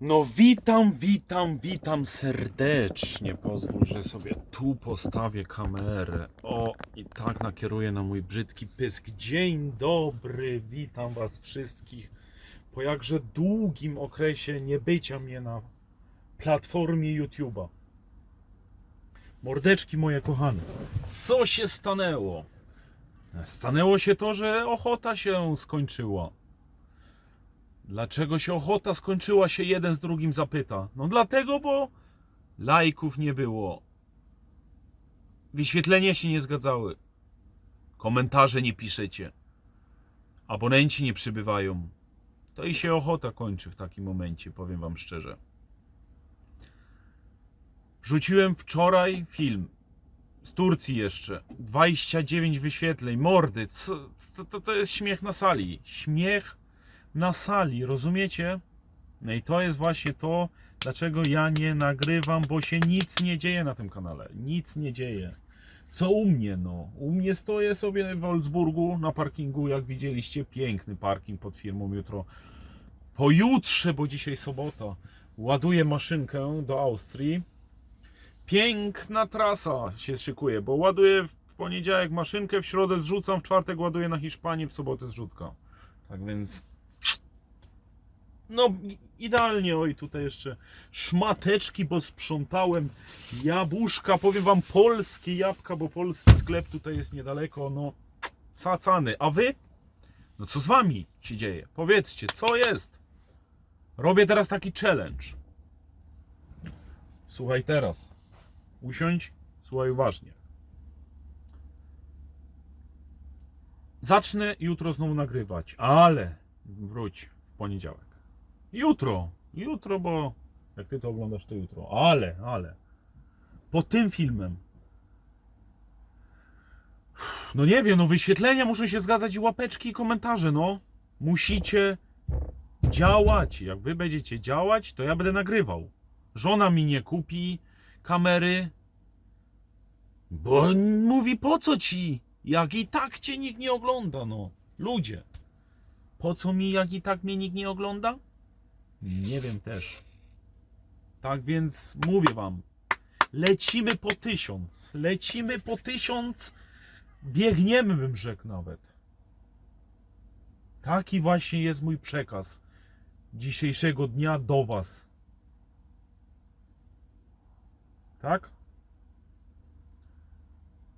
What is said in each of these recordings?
No witam, witam, witam serdecznie. Pozwól, że sobie tu postawię kamerę. O, i tak nakieruję na mój brzydki pysk. Dzień dobry, witam was wszystkich po jakże długim okresie niebycia mnie na platformie YouTube'a. Mordeczki moje kochane, co się stanęło? Stanęło się to, że ochota się skończyła. Dlaczego się ochota skończyła się jeden z drugim zapyta? No dlatego, bo lajków nie było. Wyświetlenia się nie zgadzały. Komentarze nie piszecie. Abonenci nie przybywają. To i się ochota kończy w takim momencie, powiem wam szczerze. Wrzuciłem wczoraj film. Z Turcji jeszcze. 29 wyświetleń. Mordy. Co, to, to jest śmiech na sali. Śmiech na sali, rozumiecie? No i to jest właśnie to, dlaczego ja nie nagrywam, bo się nic nie dzieje na tym kanale. Nic nie dzieje. Co u mnie, no? U mnie stoję sobie w Wolfsburgu na parkingu, jak widzieliście, piękny parking pod firmą jutro. Pojutrze, bo dzisiaj sobota, ładuję maszynkę do Austrii. Piękna trasa się szykuje, bo ładuję w poniedziałek maszynkę, w środę zrzucam, w czwartek ładuję na Hiszpanię, w sobotę zrzutka. Tak więc no, idealnie. Oj, tutaj jeszcze szmateczki, bo sprzątałem. Jabłuszka, powiem wam, polskie jabłka, bo polski sklep tutaj jest niedaleko. No, cacany. A wy? No, co z wami się dzieje? Powiedzcie, co jest? Robię teraz taki challenge. Słuchaj teraz. Usiądź, słuchaj uważnie. Zacznę jutro znowu nagrywać, ale wróć w poniedziałek. Jutro, jutro, bo jak ty to oglądasz, to jutro. Ale, ale. Po tym filmem. No nie wiem, no wyświetlenia muszą się zgadzać i łapeczki i komentarze, no. Musicie działać. Jak wy będziecie działać, to ja będę nagrywał. Żona mi nie kupi kamery, bo mówi po co ci, jak i tak cię nikt nie ogląda, no. Ludzie. Po co mi, jak i tak mnie nikt nie ogląda? Nie wiem też. Tak więc mówię wam, lecimy po tysiąc. Lecimy po tysiąc. Biegniemy, bym rzekł nawet. Taki właśnie jest mój przekaz dzisiejszego dnia do was. Tak?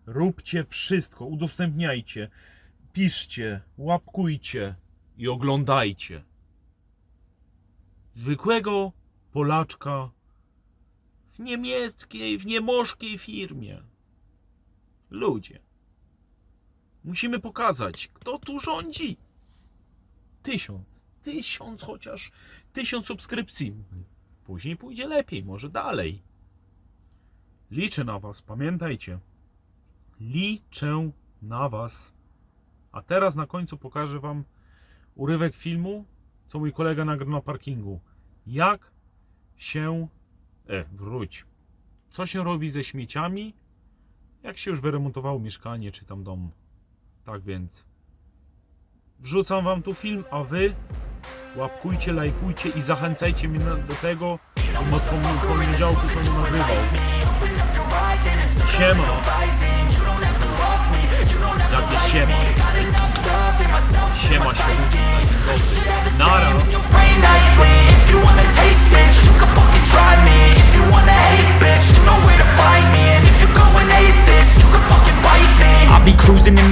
Róbcie wszystko, udostępniajcie, piszcie, łapkujcie i oglądajcie zwykłego Polaczka w niemieckiej, w niemożkiej firmie. Ludzie. Musimy pokazać, kto tu rządzi. Tysiąc. Tysiąc chociaż. Tysiąc subskrypcji. Później pójdzie lepiej, może dalej. Liczę na Was, pamiętajcie. Liczę na Was. A teraz na końcu pokażę Wam urywek filmu, co mój kolega nagrał na parkingu. Jak się. E, wróć. Co się robi ze śmieciami, jak się już wyremontowało mieszkanie czy tam dom. Tak więc. Wrzucam wam tu film, a wy łapkujcie, lajkujcie i zachęcajcie mnie do tego, żebym od poniedziałku to nie nagrywał. Siema.